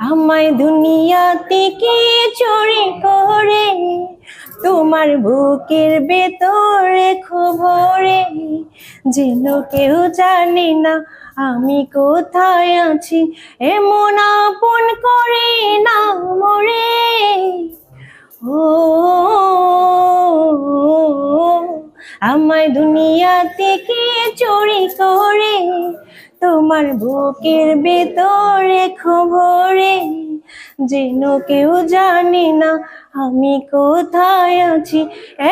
আমায় দুনিয়া থেকে চুরি করে? তোমার বুকের ভেতরে খবরে যেন কেউ জানে না আমি কোথায় আছি। এমন আপন করে না মরে। ও, আমায় দুনিয়া থেকে চুরি করে? তোমার বুকের ভেতরে খবরে, যেন কেউ জানে না আমি কোথায় আছি।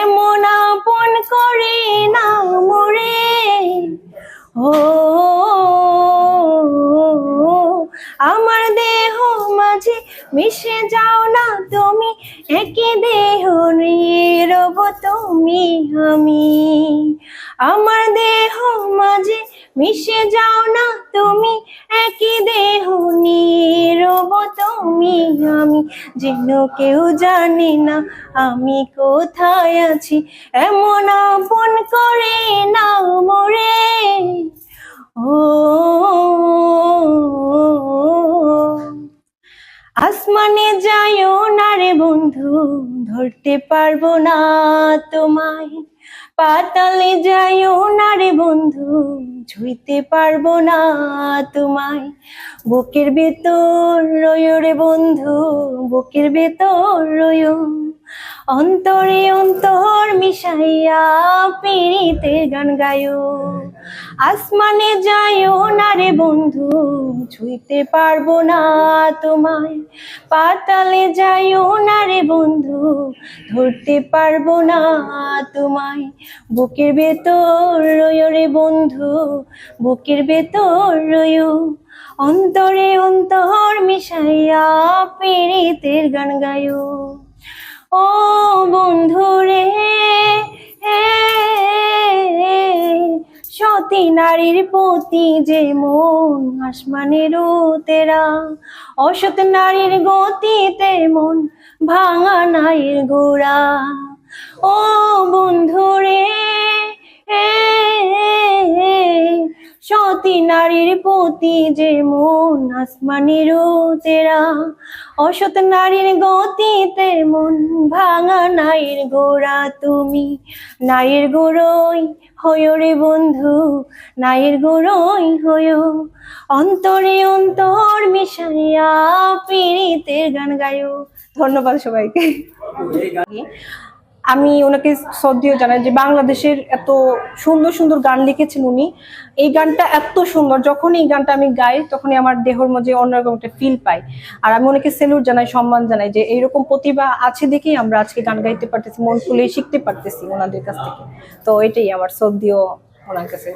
এমন আপন করে না মরে। ও, আমার দেহ মাঝে মিশে যাও না তুমি। একই দেহ রব তুমি, আমি। আমার দেহ মাঝে মিশে যাও না তুমি একই দেহ রব তুমি, আমি। যেন কেউ জানে না আমি কোথায় আছি, এমন আপন করে না মরে। ও ধরতে পারব না তোমায়। পাতালে যাইও না রে বন্ধু, ছুঁইতে পারব না তোমায়। বুকের ভেতর রয়ো রে বন্ধু, বুকের ভেতর রয়ো অন্তরে অন্তর মিশাইয়া পিড়িতে গান গায়ো আসমানে যাইও না রে বন্ধু, ছুঁইতে পারব না তোমায়। পাতালে যাইও না রে বন্ধু, ধরতে পারব না তোমায়। বুকের ভেতর রয়ো রে বন্ধু, বুকের ভেতর রয়ো অন্তরে অন্তর মিশাইয়া পিড়িতের গান গায়ো ও বন্ধু নারীর প্রতি যে মন আসমানেরও তেরা অসৎ নারীর গতিতে মন ভাঙা নাইর গোড়া। ও বন্ধু রে নারীর প্রতি যে মন আসমানেরও তেরা অসৎ নারীর গতিতে মন ভাঙা নাইর গোড়া তুমি। নাইর গোড়ই হয়ো রে বন্ধু নাইর গোড়ই হয়ো। অন্তরে অন্তর মিশাইয়া পিড়িতের গান গায়ো। ধন্যবাদ সবাইকে। আমি ওনাকে শ্রদ্ধেয় জানাই যে বাংলাদেশের এত সুন্দর সুন্দর গান লিখেছেন উনি। এই গানটা এত সুন্দর, যখন এই গানটা আমি গাই, তখনই আমার দেহর মধ্যে অন্যরকম একটা ফিল পাই। আর আমি ওনাকে সেলুট জানাই, সম্মান জানাই যে এইরকম প্রতিভা আছে দেখেই আমরা আজকে গান গাইতে পারতেছি, মন খুলে শিখতে পারতেছি ওনাদের কাছ থেকে। তো এটাই আমার শ্রদ্ধেয় ওনার কাছে।